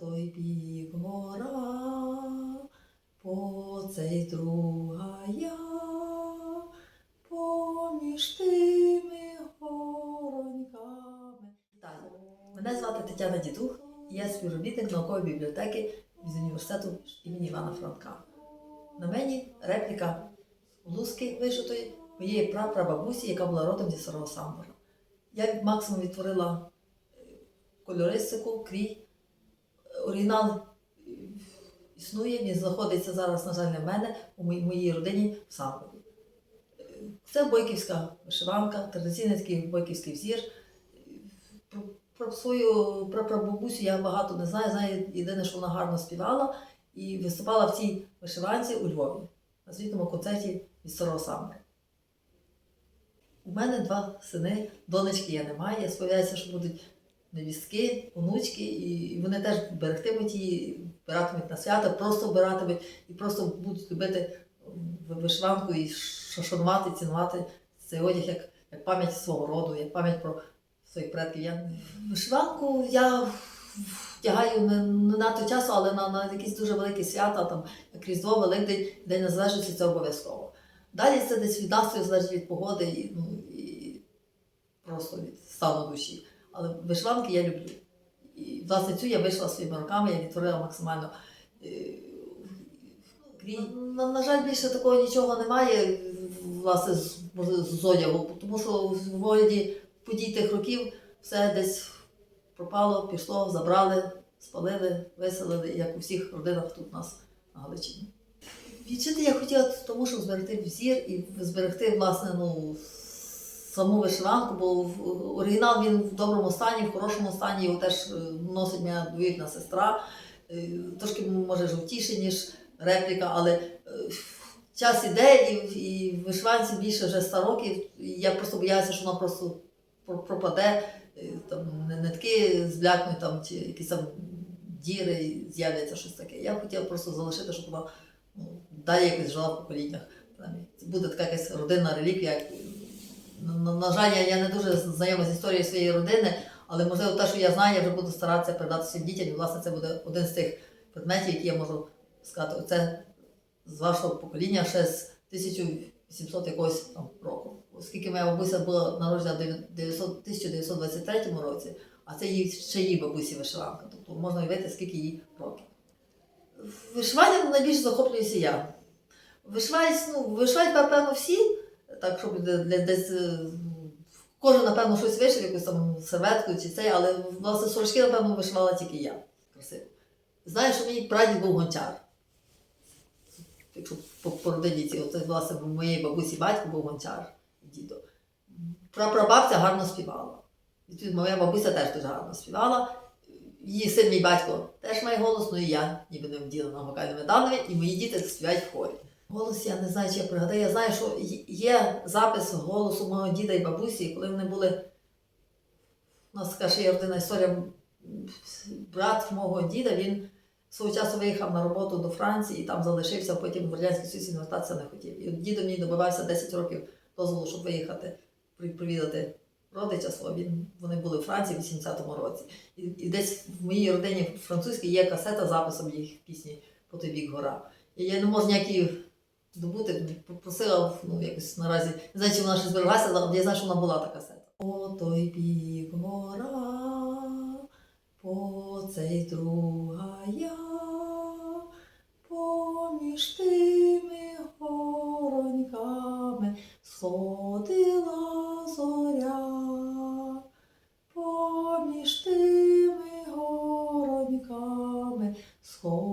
той бік гора, по цей друга я, поміж тими гороньками. Вітаю. Мене звати Тетяна Дідух, я співробітник наукової бібліотеки з університету імені Івана Франка. На мені репліка луски вишитої моєї прапрабабусі, яка була родом зі Старого Самбора. Я максимум відтворила е, кольористику, крій. Оригінал існує, він знаходиться зараз, на жаль, не в мене, у моїй, родині в Самборі. Е, Це бойківська вишиванка, традиційний такий бойківський взір. Про, свою прапрабабусю я багато не знаю. Знаю єдине, що вона гарно співала і виступала в цій вишиванці у Львові на звітному концерті від Старого Самбора. У мене два сини, донечки я не маю. Я сподіваюся, що будуть невістки, онучки, і вони теж берегтимуть її, вбиратимуть на свята, просто вбиратимуть і просто будуть любити вишиванку і шанувати, цінувати цей одяг як, як пам'ять свого роду, як пам'ять про своїх предків. Я вишиванку я вдягаю не, не надто часу, але на, на якісь дуже великі свята, там як Різдво, Великдень, День Незалежності це обов'язково. Далі це десь від настрою залежить від погоди і, ну, і просто від стану душі. Але вишиванки я люблю. І власне цю я вийшла своїми руками, я відтворила максимально. е. На, на жаль, більше такого нічого немає власне, з, з одягу, тому що в огляді подій тих років все десь пропало, пішло, забрали, спалили, виселили, як у всіх родинах тут у нас на Галичині. Відчити я хотіла тому, щоб зберегти взір і зберегти власне ну, саму вишиванку, бо оригінал він в доброму стані, в хорошому стані, його теж е, носить моя двоюрідна сестра. Е, Трошки може жовтіше, ніж репліка, але е, час іде, і, і вишиванці більше вже 100 років. Я просто боялася, що вона просто пропаде, там нитки зблякнуть там, чи якісь там діри, з'являться щось таке. Я хотіла просто залишити, щоб вона ну, далі якось жила в поколіннях. Буде така якась родинна реліквія. На, жаль, я, не дуже знайома з історією своєї родини, але можливо те, що я знаю, я вже буду старатися передати своїм дітям. І власне це буде один з тих предметів, які я можу сказати, оце з вашого покоління ще з 1800 якогось там року. Оскільки моя бабуся була народжена в 900 1923 році, а це її, ще її бабусі вишиванка. Тобто можна уявити, скільки їй років. Вишиванням найбільше захоплююся я. Вишиваюсь, ну, вишивають, напевно, всі, так, щоб для, десь. е, Кожен, напевно, щось вишив, якусь там серветку чи це, але власне сорочки, напевно, вишивала тільки я. Красиво. Знаю, що мій прадід був гончар. Якщо по, по родині ці, оце, власне, моєї бабусі батько був гончар, дідо. Прапрабабця гарно співала. Відповідно, моя бабуся теж дуже гарно співала. Її син, мій батько, теж має голос, ну і я ніби не вділена вокальними даними, і мої діти співають в хорі. Голос я не знаю, чи я пригадаю. Я знаю, що є- запис голосу мого діда і бабусі, коли вони були. У нас така ще є родинна історія. Брат мого діда, він свого часу виїхав на роботу до Франції і там залишився, потім в Радянський Союз вертатися не хотів. І от дідо мені добивався 10 років дозволу, щоб виїхати, при- привідати родича свого. Він, вони були у Франції в 80-му році. І, і десь в моїй родині французькій є касета з записом їх пісні по той гора. І я не можу ніякі добути, попросила ну, якось наразі. Не знаю, чи вона ще збереглася, але я знаю, що вона була та касета. По той бік гора, по цей друга я, поміж тими гороньками сходила зоря, поміж тими гороньками сходила